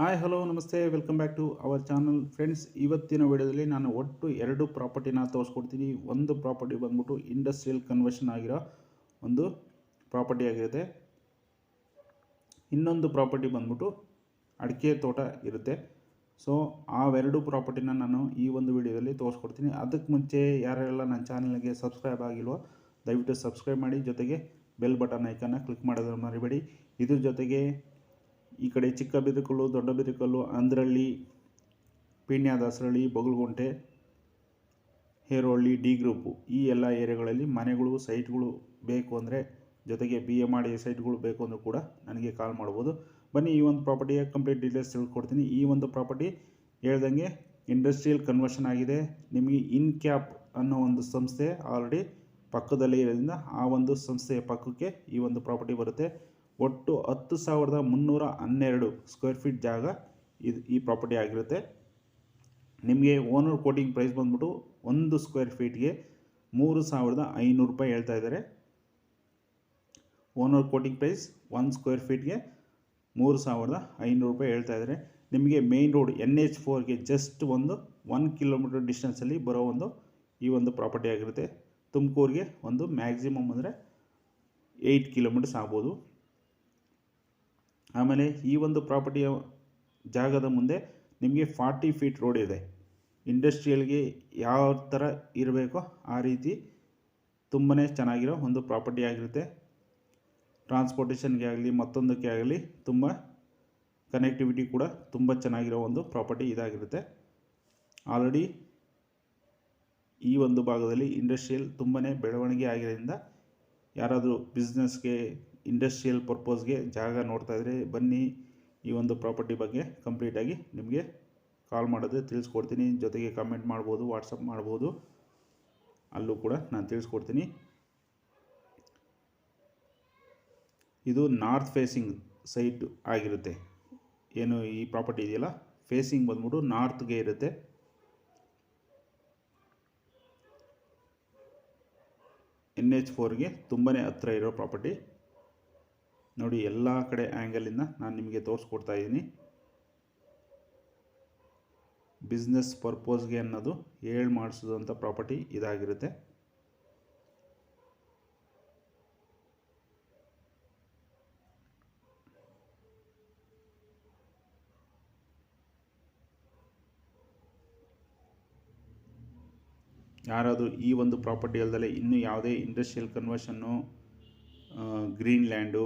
Hi hello ನಮಸ್ತೆ. Welcome back to our channel friends ಇವತ್ತಿನ ವಿಡಿಯೋದಲ್ಲಿ ನಾನು ಒಟ್ಟು ಎರಡು ಪ್ರಾಪರ್ಟಿನ ತೋರಿಸ್ಕೊಡ್ತೀನಿ. ಒಂದು ಪ್ರಾಪರ್ಟಿ ಬಂದ್ಬಿಟ್ಟು ಇಂಡಸ್ಟ್ರಿಯಲ್ ಕನ್ವರ್ಷನ್ ಆಗಿರೋ ಒಂದು ಪ್ರಾಪರ್ಟಿ ಆಗಿರುತ್ತೆ. ಇನ್ನೊಂದು ಪ್ರಾಪರ್ಟಿ ಬಂದ್ಬಿಟ್ಟು ಅಡಿಕೆ ತೋಟ ಇರುತ್ತೆ. ಸೊ ಅವೆರಡು ಪ್ರಾಪರ್ಟಿನ ನಾನು ಈ ಒಂದು ವಿಡಿಯೋದಲ್ಲಿ ತೋರಿಸ್ಕೊಡ್ತೀನಿ. ಅದಕ್ಕೆ ಮುಂಚೆ ಯಾರೆಲ್ಲ ನನ್ನ ಚಾನಲ್ಗೆ ಸಬ್ಸ್ಕ್ರೈಬ್ ಆಗಿಲ್ವೋ, ದಯವಿಟ್ಟು ಸಬ್ಸ್ಕ್ರೈಬ್ ಮಾಡಿ. ಜೊತೆಗೆ ಬೆಲ್ ಬಟನ್ ಐಕನ್ನ ಕ್ಲಿಕ್ ಮಾಡೋದನ್ನು ಮರಿಬೇಡಿ. ಇದ್ರ ಜೊತೆಗೆ ಈ ಕಡೆ ಚಿಕ್ಕ ಬಿರುಕಲ್ಲು ದೊಡ್ಡ ಬಿರುಕಲ್ಲು ಅಂದ್ರಳ್ಳಿ ಪೀಣ್ಯ ದಾಸರಳ್ಳಿ ಬೊಗಲಗುಂಟೆ ಹೇರೋಳ್ಳಿ ಡಿ ಗ್ರೂಪು ಈ ಎಲ್ಲ ಏರಿಯಾಗಳಲ್ಲಿ ಮನೆಗಳು, ಸೈಟ್ಗಳು ಬೇಕು ಅಂದರೆ ಜೊತೆಗೆ ಬಿ ಎಂ ಆರ್ ಸೈಟ್ಗಳು ಬೇಕು ಅಂದರೂ ಕೂಡ ನನಗೆ ಕಾಲ್ ಮಾಡ್ಬೋದು. ಬನ್ನಿ ಈ ಒಂದು ಪ್ರಾಪರ್ಟಿಯ ಕಂಪ್ಲೀಟ್ ಡೀಟೇಲ್ಸ್ ತಿಳ್ಕೊಡ್ತೀನಿ. ಈ ಒಂದು ಪ್ರಾಪರ್ಟಿ ಹೇಳ್ದಂಗೆ ಇಂಡಸ್ಟ್ರಿಯಲ್ ಕನ್ವರ್ಷನ್ ಆಗಿದೆ. ನಿಮಗೆ ಇನ್ ಕ್ಯಾಪ್ ಅನ್ನೋ ಒಂದು ಸಂಸ್ಥೆ ಆಲ್ರೆಡಿ ಪಕ್ಕದಲ್ಲೇ ಇರೋದ್ರಿಂದ ಆ ಒಂದು ಸಂಸ್ಥೆಯ ಪಕ್ಕಕ್ಕೆ ಈ ಒಂದು ಪ್ರಾಪರ್ಟಿ ಬರುತ್ತೆ. ಒಟ್ಟು ಹತ್ತು ಸಾವಿರದ ಮುನ್ನೂರ ಹನ್ನೆರಡು ಸ್ಕ್ವೇರ್ ಫೀಟ್ ಜಾಗ ಇದು ಈ ಪ್ರಾಪರ್ಟಿ ಆಗಿರುತ್ತೆ. ನಿಮಗೆ ಓನರ್ ಕೋಟಿಂಗ್ ಪ್ರೈಸ್ ಬಂದ್ಬಿಟ್ಟು ಒಂದು ಸ್ಕ್ವೇರ್ ಫೀಟ್ಗೆ ಮೂರು ಸಾವಿರದ ಐನೂರು ರೂಪಾಯಿ ಹೇಳ್ತಾ ಇದ್ದಾರೆ. Owner quoting price one square ಫೀಟ್ಗೆ ಮೂರು ಸಾವಿರದ ಐನೂರು ರೂಪಾಯಿ ಹೇಳ್ತಾ ಇದ್ದಾರೆ. ನಿಮಗೆ ಮೇಯ್ನ್ ರೋಡ್ ಎನ್ ಎಚ್ ಫೋರ್ಗೆ ಜಸ್ಟ್ ಒಂದು ಒನ್ ಕಿಲೋಮೀಟರ್ ಡಿಸ್ಟೆನ್ಸಲ್ಲಿ ಬರೋ ಒಂದು ಈ ಒಂದು ಪ್ರಾಪರ್ಟಿ ಆಗಿರುತ್ತೆ. ತುಮಕೂರಿಗೆ ಒಂದು ಮ್ಯಾಕ್ಸಿಮಮ್ ಅಂದರೆ ಏಯ್ಟ್ ಕಿಲೋಮೀಟರ್ಸ್ ಆಗ್ಬೋದು. ಆಮೇಲೆ ಈ ಒಂದು ಪ್ರಾಪರ್ಟಿಯ ಜಾಗದ ಮುಂದೆ ನಿಮಗೆ ಫಾರ್ಟಿ ಫೀಟ್ ರೋಡ್ ಇದೆ. ಇಂಡಸ್ಟ್ರಿಯಲ್ಗೆ ಯಾವ ಥರ ಇರಬೇಕೋ ಆ ರೀತಿ ತುಂಬಾ ಚೆನ್ನಾಗಿರೋ ಒಂದು ಪ್ರಾಪರ್ಟಿ ಆಗಿರುತ್ತೆ. ಟ್ರಾನ್ಸ್ಪೋರ್ಟೇಷನ್ಗೆ ಆಗಲಿ, ಮತ್ತೊಂದಕ್ಕೆ ಆಗಲಿ ತುಂಬ ಕನೆಕ್ಟಿವಿಟಿ ಕೂಡ ತುಂಬ ಚೆನ್ನಾಗಿರೋ ಒಂದು ಪ್ರಾಪರ್ಟಿ ಇದಾಗಿರುತ್ತೆ. ಆಲ್ರೆಡಿ ಈ ಒಂದು ಭಾಗದಲ್ಲಿ ಇಂಡಸ್ಟ್ರಿಯಲ್ ತುಂಬಾ ಬೆಳವಣಿಗೆ ಆಗಿರೋದ್ರಿಂದ ಯಾರಾದರೂ ಬಿಸ್ನೆಸ್ಗೆ ಇಂಡಸ್ಟ್ರಿಯಲ್ ಪರ್ಪಸ್ಗೆ ಜಾಗ ನೋಡ್ತಾ ಇದ್ದರೆ ಬನ್ನಿ ಈ ಒಂದು ಪ್ರಾಪರ್ಟಿ ಬಗ್ಗೆ ಕಂಪ್ಲೀಟಾಗಿ ನಿಮಗೆ ಕಾಲ್ ಮಾಡಿದ್ರೆ ತಿಳಿಸ್ಕೊಡ್ತೀನಿ. ಜೊತೆಗೆ ಕಮೆಂಟ್ ಮಾಡ್ಬೋದು ವಾಟ್ಸಪ್ ಮಾಡ್ಬೋದು. ಅಲ್ಲೂ ಕೂಡ ನಾನು ತಿಳಿಸ್ಕೊಡ್ತೀನಿ. ಇದು ನಾರ್ತ್ ಫೇಸಿಂಗ್ ಸೈಟ್ ಆಗಿರುತ್ತೆ. ಏನು ಈ ಪ್ರಾಪರ್ಟಿ ಇದೆಯಲ್ಲ? ಫೇಸಿಂಗ್ ಬಂದ್ಬಿಟ್ಟು ನಾರ್ತ್ಗೆ ಇರುತ್ತೆ. ಎನ್ ಎಚ್ ಫೋರ್ಗೆ ತುಂಬಾ ಹತ್ತಿರ ಇರೋ ಪ್ರಾಪರ್ಟಿ ನೋಡಿ, ಎಲ್ಲ ಕಡೆ ಆ್ಯಂಗಲಿಂದ ನಾನು ನಿಮಗೆ ತೋರಿಸ್ಕೊಡ್ತಾ ಇದ್ದೀನಿ ಬಿಸ್ನೆಸ್ ಪರ್ಪೋಸ್ಗೆ ಅನ್ನೋದು ಹೇಳಿ ಮಾಡಿಸೋದಂಥ ಪ್ರಾಪರ್ಟಿ ಇದಾಗಿರುತ್ತೆ. ಯಾರಾದರೂ ಈ ಒಂದು ಪ್ರಾಪರ್ಟಿ ಅಲ್ಲದೆ ಇನ್ನೂ ಯಾವುದೇ ಇಂಡಸ್ಟ್ರಿಯಲ್ ಕನ್ವರ್ಷನ್ನು ಗ್ರೀನ್ ಲ್ಯಾಂಡು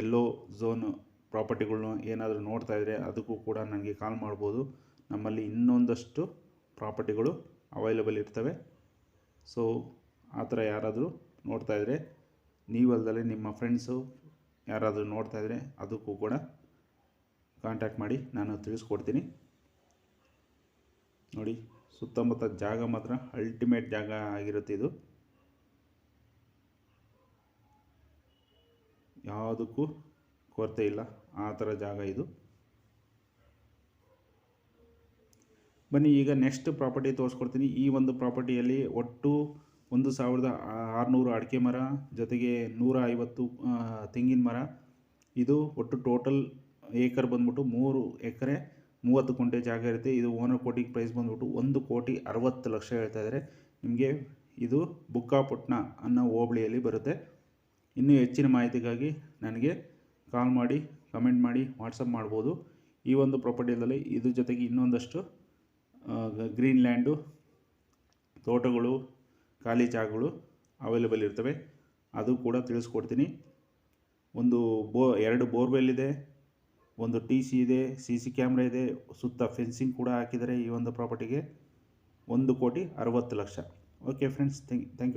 ಎಲ್ಲೋ ಝೋನ್ ಪ್ರಾಪರ್ಟಿಗಳ್ನ ಏನಾದರೂ ನೋಡ್ತಾ ಇದ್ದರೆ ಅದಕ್ಕೂ ಕೂಡ ನನಗೆ ಕಾಲ್ ಮಾಡ್ಬೋದು. ನಮ್ಮಲ್ಲಿ ಇನ್ನೊಂದಷ್ಟು ಪ್ರಾಪರ್ಟಿಗಳು ಅವೈಲೇಬಲ್ ಇರ್ತವೆ. ಸೊ ಆ ಥರ ಯಾರಾದರೂ ನೋಡ್ತಾ ಇದ್ದರೆ ನೀವಲ್ದಲೆ ನಿಮ್ಮ ಫ್ರೆಂಡ್ಸು ಯಾರಾದರೂ ನೋಡ್ತಾ ಇದ್ದರೆ ಅದಕ್ಕೂ ಕೂಡ ಕಾಂಟ್ಯಾಕ್ಟ್ ಮಾಡಿ ನಾನು ತಿಳಿಸ್ಕೊಡ್ತೀನಿ. ನೋಡಿ, ಸುತ್ತಮುತ್ತ ಜಾಗ ಮಾತ್ರ ಅಲ್ಟಿಮೇಟ್ ಜಾಗ ಆಗಿರುತ್ತೆ ಇದು. ಯಾವುದಕ್ಕೂ ಕೊರತೆ ಇಲ್ಲ. ಆ ಥರ ಜಾಗ ಇದು. ಬನ್ನಿ, ಈಗ ನೆಕ್ಸ್ಟ್ ಪ್ರಾಪರ್ಟಿ ತೋರಿಸ್ಕೊಡ್ತೀನಿ. ಈ ಒಂದು ಪ್ರಾಪರ್ಟಿಯಲ್ಲಿ ಒಟ್ಟು ಒಂದು ಸಾವಿರದ ಆರುನೂರು ಅಡಿಕೆ ಮರ, ಜೊತೆಗೆ ನೂರ ಐವತ್ತು ತೆಂಗಿನ ಮರ. ಇದು ಒಟ್ಟು ಟೋಟಲ್ ಏಕರ್ ಬಂದ್ಬಿಟ್ಟು ಮೂರು ಎಕರೆ, ಮೂವತ್ತು ಕುಂಟೆ ಜಾಗ ಇರುತ್ತೆ. ಇದು ಓನರ್ ಕೋಟಿಗೆ ಪ್ರೈಸ್ ಬಂದ್ಬಿಟ್ಟು ಒಂದು ಕೋಟಿ ಅರವತ್ತು ಲಕ್ಷ ಹೇಳ್ತಾ ಇದ್ದಾರೆ ನಿಮಗೆ ಇದು ಬುಕ್ಕಾಪುಟ್ನ ಅನ್ನೋ ಹೋಬಳಿಯಲ್ಲಿ ಬರುತ್ತೆ. ಇನ್ನೂ ಹೆಚ್ಚಿನ ಮಾಹಿತಿಗಾಗಿ ನನಗೆ ಕಾಲ್ ಮಾಡಿ, ಕಮೆಂಟ್ ಮಾಡಿ, ವಾಟ್ಸಪ್ ಮಾಡ್ಬೋದು. ಈ ಒಂದು ಪ್ರಾಪರ್ಟಿಯಲ್ಲಿ ಇದ್ರ ಜೊತೆಗೆ ಇನ್ನೊಂದಷ್ಟು ಗ್ರೀನ್ ಲ್ಯಾಂಡು ತೋಟಗಳು, ಖಾಲಿ ಜಾಗಗಳು ಅವೈಲೇಬಲ್ ಇರ್ತವೆ. ಅದು ಕೂಡ ತಿಳಿಸ್ಕೊಡ್ತೀನಿ. ಒಂದು ಬೋ, ಎರಡು ಬೋರ್ವೆಲ್ ಇದೆ, ಒಂದು ಟಿ ಸಿ ಇದೆ ಸಿ ಸಿ ಕ್ಯಾಮ್ರಾ ಇದೆ, ಸುತ್ತ ಫೆನ್ಸಿಂಗ್ ಕೂಡ ಹಾಕಿದ್ದಾರೆ ಈ ಒಂದು ಪ್ರಾಪರ್ಟಿಗೆ ಒಂದು ಕೋಟಿ ಅರವತ್ತು lakh. Okay friends thank thank you